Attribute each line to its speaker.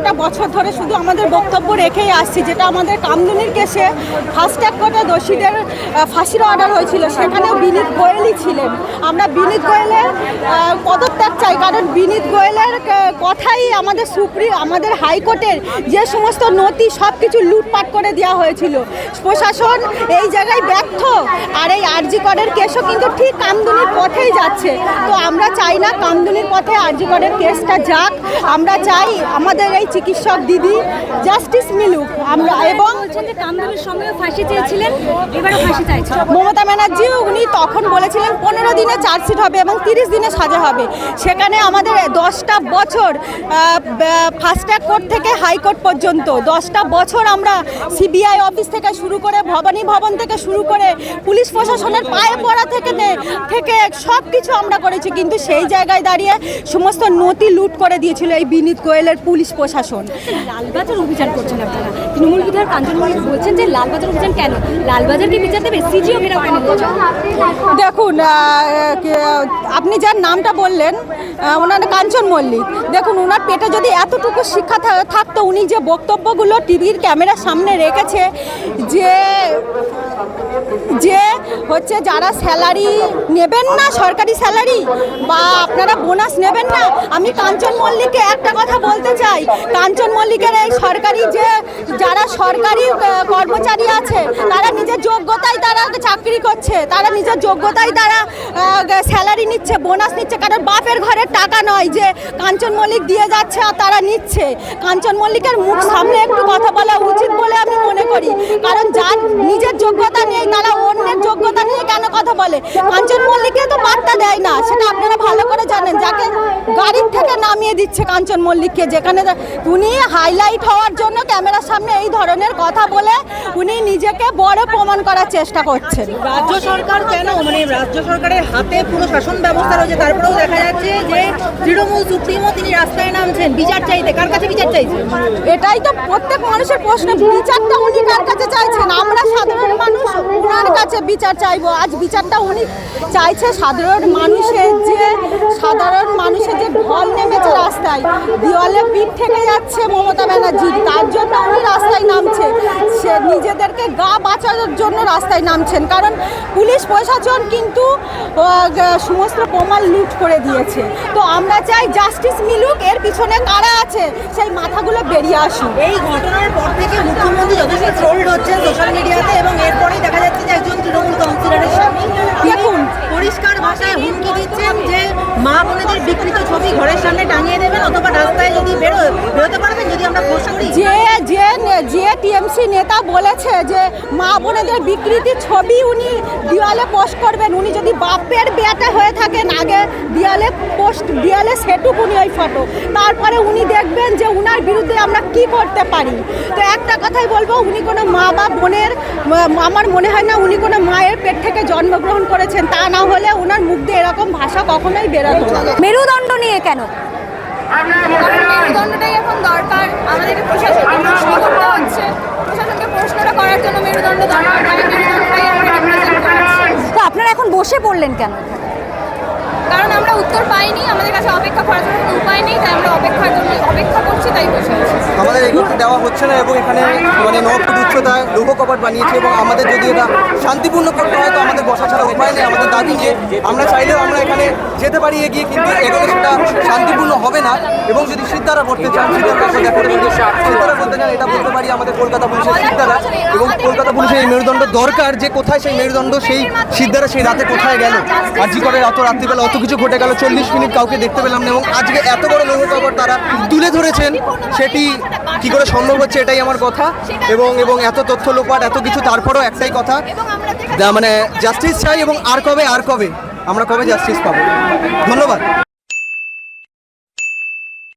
Speaker 1: এগারোটা বছর ধরে শুধু আমাদের বক্তব্য রেখেই আসছি, যেটা আমাদের কামদুনির কেসে ফার্স্ট এক কোটা দোষীদের ফাঁসির অর্ডার হয়েছিল, সেখানেও বিনীত গোয়েলই ছিলেন। আমরা বিনীত গোয়েলের পদত্যাগ চাই, কারণ বিনীত গোয়েলের কথাই আমাদের সুপ্রিম আমাদের হাইকোর্টের যে সমস্ত নথি সব কিছু লুটপাট করে দেওয়া হয়েছিল। প্রশাসন এই জায়গায় ব্যর্থ, আর এই আরজি করের কেসও কিন্তু ঠিক কামদুনির পথেই যাচ্ছে। তো আমরা চাই না কামদুনির পথে আরজি করের কেসটা যাক। আমরা চাই আমাদের এই চিকিৎসক দিদি, জাস্টিস মিলুক, আমরা এবং মমতা ব্যানার্জি, উনি তখন বলেছিলেন পনেরো দিনে চার্জশিট হবে এবং তিরিশ দিনে সাজা হবে। সেখানে আমাদের দশটা বছর ফার্স্ট কোর্ট থেকে হাইকোর্ট পর্যন্ত, দশটা বছর আমরা সিবিআই অফিস থেকে শুরু করে ভবানী ভবন থেকে শুরু করে পুলিশ প্রশাসনের পায়ে পড়া থেকে থেকে সব কিছু আমরা করেছি। কিন্তু সেই জায়গায় দাঁড়িয়ে সমস্ত নথি লুট করে দিয়েছিল এই বিনীত গোয়েলের পুলিশ প্রশাসন।
Speaker 2: লালবাজার অভিযান করছেন আপনারা। তৃণমূল বিধায়ক কাঞ্চন মল্লিক বলছেন যে, লালবাজার অভিযান কেন? লালবাজারকে বিচার দেবে, সিজিও কেন
Speaker 1: দেখুন আপনি যার নামটা বললেন ওনার কাঞ্চন মল্লিক, দেখুন, ওনার পেটে যদি এতটুকু শিক্ষা থাকতো, উনি যে বক্তব্যগুলো টিভির ক্যামেরার সামনে রেখেছে, যে যে হচ্ছে যারা স্যালারি নেবেন না, সরকারি স্যালারি, বা আপনারা বোনাস নেবেন না, আমি কাঞ্চন মল্লিককে একটা কথা বলতে চাই কাঞ্চন মল্লিকের এই সরকারি যে সরকারি কর্মচারী আছে, তারা নিজের যোগ্যতায় তারা চাকরি করছে, তারা নিজের যোগ্যতায় তারা স্যালারি নিচ্ছে বোনাস নিচ্ছে, কারণ বাপের ঘরের টাকা নয় যে কাঞ্চন মল্লিক দিয়ে যাচ্ছে আর তারা নিচ্ছে। কাঞ্চন মল্লিকের মুখ সামনে একটু কথা বলা উচিত বলে আমি মনে করি, কারণ যার নিজের যোগ্যতা নেই, তারা অন্যের যোগ্যতা নিয়ে কেন কথা বলে? কাঞ্চন মল্লিককে তো বার্তা দেয় না, সেটা আপনারা ভালো করে জানেন, যাকে গাড়ির থেকে নামিয়ে দিচ্ছে কাঞ্চন মল্লিককে, যেখানে উনি হাইলাইট হওয়ার জন্য ক্যামেরার সামনে এই ধরনের কথা বলে উনি নিজেকে বড় প্রমাণ করার চেষ্টা করছেন।
Speaker 3: রাজ্য সরকার কেন? মানে রাজ্য সরকারের হাতে পুরো শাসন ব্যবস্থা রয়েছে তারপরেও দেখা যাচ্ছে যে তৃণমূল সুপ্রিমো তিনি রাস্তায় নামছেন। বিচার চাইতে কার কাছে বিচার চাইছেন?
Speaker 1: এটাই তো প্রত্যেক মানুষের প্রশ্ন বিচারটা উনি কার কাছে চাইছেন? আমরা সাধারণ মানুষ ওনার কাছে বিচার চাইব। আজ বিচারটা উনি চাইছে সাধারণ মানুষের যে সাধারণ মানুষের যে ঢল নেমেছে রাস্তায় দেওয়ালে পিঠ থেকে যাচ্ছে মমতা ব্যানার্জি তার জন্য উনি রাস্তায় নামছে। সে নিজেদেরকে গা বাঁচানোর জন্য রাস্তায় নামছেন। কারণ পুলিশ প্রশাসন কিন্তু সমস্ত প্রমাণ লুট করে দিয়েছে। তো আমরা চাই জাস্টিস মিলুক, এর পিছনে কারা আছে? সেই মাথাগুলো বেরিয়ে আসুন
Speaker 3: এই ঘটনার পর থেকে মুখ্যমন্ত্রী যথেষ্ট ট্রোল্ড হচ্ছে সোশ্যাল মিডিয়াতে এবং এরপরেই দেখা যাচ্ছে যে একজন তৃণমূল কাউন্সিলরের স্বামী দেখুন পরিষ্কার ভাষায় হুমকি দিচ্ছেন যে মা বিকৃত ছবি ঘরের সামনে টাঙিয়ে দেবেন অথবা রাস্তায় যদি বেরো বেরোতে পারবেন যদি আমরা প্রশ্ন করি।
Speaker 1: যে যে যে টিএমসি নেতা বলেছে যে মা বোনেদের বিকৃতি ছবি উনি দেওয়ালে পোস্ট করবেন। উনি যদি বাপের বেটা হয়ে থাকেন, আগে দেয়ালে পোস্ট দেয়ালে সেটুক উনি ওই ফটো তারপরে উনি দেখবেন যে উনার বিরুদ্ধে আমরা কি করতে পারি। তো একটা কথাই বলব, উনি কোনো মা বা বোনের আমার মনে হয় না উনি কোনো মায়ের পেট জন্মগ্রহণ করেছেন তা না হলে ওনার মুখ দিয়ে এরকম ভাষা কখনোই বেরোতো
Speaker 2: মেরুদণ্ড নিয়ে কেন?
Speaker 4: মেরুদণ্ডটাই এখন দরকার প্রশ্ন হচ্ছে প্রশাসনকে প্রশ্নটা করার জন্য মেরুদণ্ড দরকার।
Speaker 2: আপনারা এখন বসে পড়লেন কেন
Speaker 4: কারণ আমরা উত্তর পাইনি, আমাদের কাছে অপেক্ষা করার জন্য কোনো উপায় নেই, তাই আমরা অপেক্ষার জন্য অপেক্ষা করছি, তাই বসে আছি।
Speaker 5: আমাদের এগোতে দেওয়া হচ্ছে না এবং এখানে মানে ন ফুট উচ্চতায় লৌহ কপাট বানিয়েছে এবং আমাদের যদি এটা শান্তিপূর্ণ করতে হয়, তো আমাদের বসা ছাড়া উপায় নেই। আমাদের দাবি যে আমরা চাইলেও আমরা এখানে যেতে পারি এগিয়ে, কিন্তু এগোলে সেটা শান্তিপূর্ণ হবে না। এবং যদি সিদ্ধারা করতে চান, সিদ্ধারা করতে চান, এটা বলতে পারি আমাদের কলকাতা পুলিশের সিদ্ধারা। এবং কলকাতা পুলিশের এই মেরুদণ্ড দরকার যে কোথায় সেই মেরুদণ্ড, সেই সিদ্ধারা সেই রাতে কোথায় গেল? আরজি করে অত রাত্রিবেলা অত কিছু ঘটে গেল, চল্লিশ মিনিট কাউকে দেখতে পেলাম না এবং আজকে এত বড় লৌহ কবর তারা তুলে ধরেছেন, সেটি কি করে সম্ভব হচ্ছে এটাই আমার কথা এবং এবং এত তথ্য লোপাট, এত কিছু তারপরেও একটাই কথা মানে জাস্টিস চাই এবং আর কবে আর কবে? আমরা কবে জাস্টিস পাবো? ধন্যবাদ।